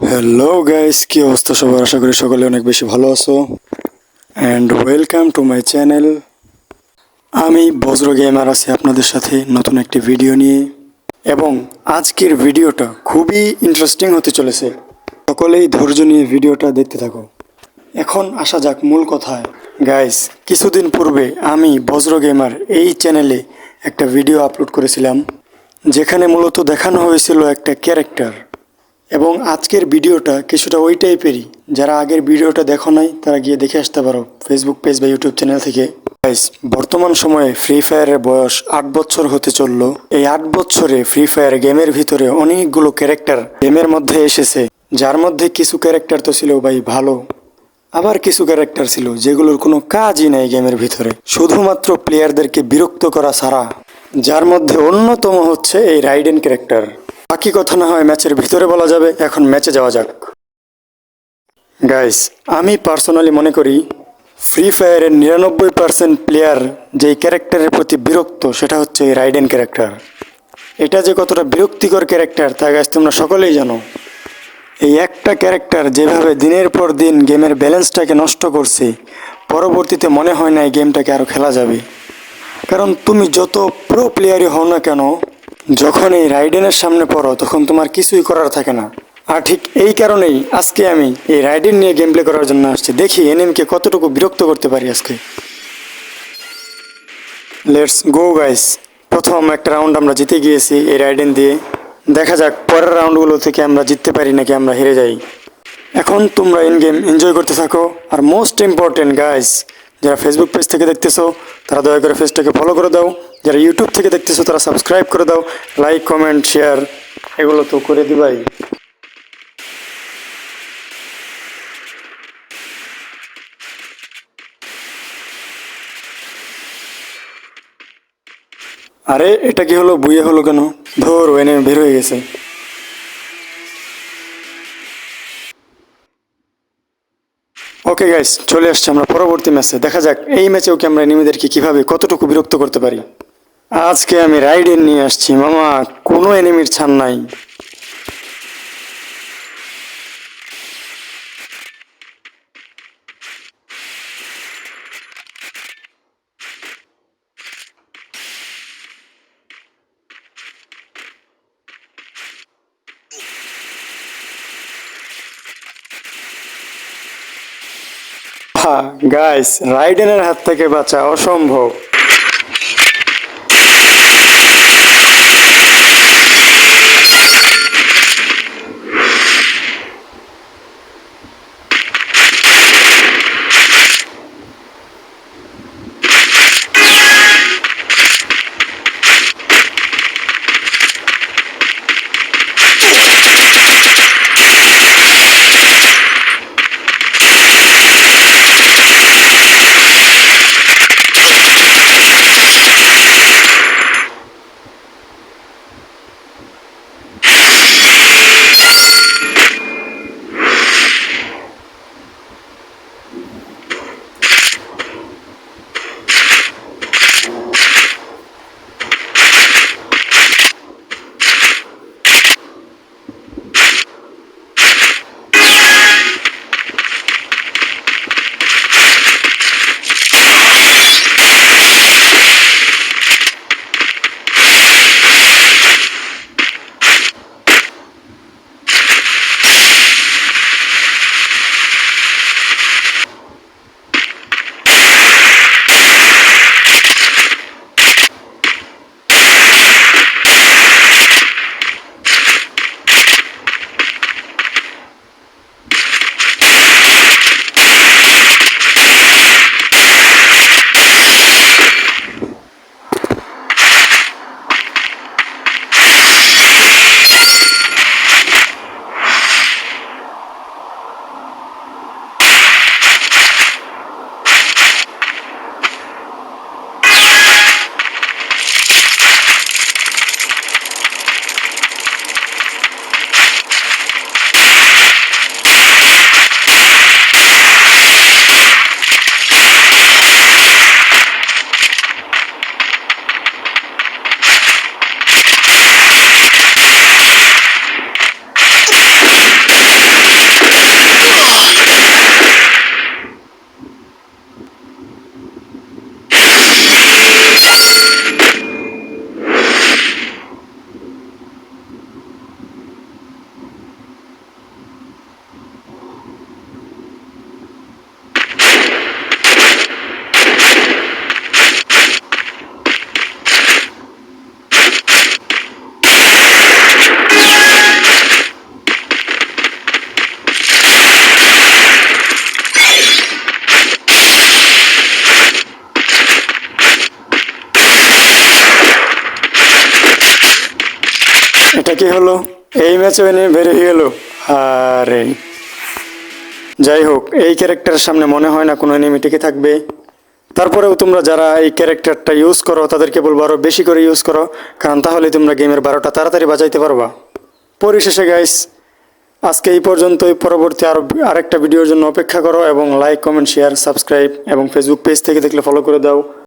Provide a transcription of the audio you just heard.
Hello guys কি অবস্থা সবার? আশা করি সকলে অনেক বেশি ভালো আছো। And welcome to my channel আমি বজ্র গেমার আছি আপনাদের সাথে নতুন একটি ভিডিও নিয়ে। এবং আজকের ভিডিওটা খুবই ইন্টারেস্টিং হতে চলেছে। সকলেই ধৈর্য নিয়ে ভিডিওটা দেখতে থাকো। এখন আসা যাক মূল কথায়। গাইস কিছুদিন পূর্বে আমি বজ্র গেমার এই চ্যানেলে একটা ভিডিও আপলোড করেছিলাম। যেখানে মূলত দেখানো হয়েছিল একটা ক্যারেক্টার এবং আজকের ভিডিওটা কিছুটা ওই টাইপেরই। যারা আগের ভিডিওটা দেখো নাই, তারা গিয়ে দেখে আসতে পারো ফেসবুক পেজ বা ইউটিউব চ্যানেল থেকে। বর্তমান সময়ে ফ্রি ফায়ারের বয়স আট বছর হতে চলল। এই আট বছরে ফ্রি ফায়ার গেমের ভিতরে অনেকগুলো ক্যারেক্টার গেমের মধ্যে এসেছে। যার মধ্যে কিছু ক্যারেক্টার তো ছিল ভাই ভালো, আবার কিছু ক্যারেক্টার ছিল যেগুলোর কোনো কাজই নেই গেমের ভিতরে। শুধুমাত্র প্লেয়ারদেরকে বিরক্ত করা ছাড়া, যার মধ্যে অন্যতম হচ্ছে এই রাইডেন ক্যারেক্টার বাকি কথা না হয় ম্যাচের ভিতরে বলা যাবে, এখন ম্যাচে যাওয়া যাক। গাইস আমি পার্সোনালি মনে করি ফ্রি ফায়ারের নিরানব্বই পার্সেন্ট প্লেয়ার যেই ক্যারেক্টারের প্রতি বিরক্ত, সেটা হচ্ছে এই রাইডেন ক্যারেক্টার এটা যে কতটা বিরক্তিকর ক্যারেক্টার তা গাইস তোমরা সকলেই জানো। এই একটা ক্যারেক্টার যেভাবে দিনের পর দিন গেমের ব্যালেন্সটাকে নষ্ট করছে, পরবর্তীতে মনে হয় না এই গেমটাকে আরও খেলা যাবে। কারণ তুমি যত প্রো প্লেয়ারই হও না কেন যখন এই রাইডেনের সামনে পড়ো, তখন তোমার কিছুই করার থাকে না। আর ঠিক এই কারণেই আজকে আমি এই রাইডেন নিয়ে গেম প্লে করার জন্য আসছি। দেখি এনিমিকে কতটুকু বিরক্ত করতে পারি আজকে। লেটস গো গাইস প্রথম একটা রাউন্ড আমরা জিতে গিয়েছি এই রাইডেন দিয়ে। দেখা যাক, পরের রাউন্ডগুলো থেকে আমরা জিততে পারি নাকি আমরা হেরে যাই। এখন তোমরা ইন গেম এনজয় করতে থাকো। আর মোস্ট ইম্পর্টেন্ট গাইস যারা ফেসবুক পেজ থেকে দেখতেছো, তারা দয়া করে পেজটাকে ফলো করে দাও। যারা ইউটিউব থেকে দেখতেছো, তারা সাবস্ক্রাইব করে দাও লাইক কমেন্ট শেয়ার এগুলো তো করে দিবাই। আরে, এটা কি হলো? বুয়ে হলো কেন? ধর এনে বের হয়ে গেছে। ওকে গাইস চলে আসছে আমরা পরবর্তী ম্যাচে দেখা যাক, এই ম্যাচেও কি আমরা এনিমিদেরকে কীভাবে, কতটুকু বিরক্ত করতে পারি? আজকে আমি রাইডেন নিয়ে আসছি, মামা, কোনো এনিমির ছাড় নাই। হ্যাঁ গাইস রাইডেনের হাত থেকে বাঁচা অসম্ভব। কি হলো, এই ম্যাচে এনে বের হয়ে গেল। আরে। যাই হোক, এই ক্যারেক্টারের সামনে মনে হয় না কোনো এনিমি টিকে থাকবে। তারপরেও তোমরা যারা এই ক্যারেক্টারটা ইউজ করো, তাদেরকে বলব আরও বেশি করে ইউজ করো, কারণ তাহলে তোমরা গেমের বারোটা তাড়াতাড়ি বাজাইতে পারবা। পরিশেষে গাইস আজকে এই পর্যন্তই। পরবর্তী আরও আরেকটা ভিডিওর জন্য অপেক্ষা করো এবং লাইক কমেন্ট শেয়ার সাবস্ক্রাইব এবং ফেসবুক পেজ থেকে দেখলে ফলো করে দাও।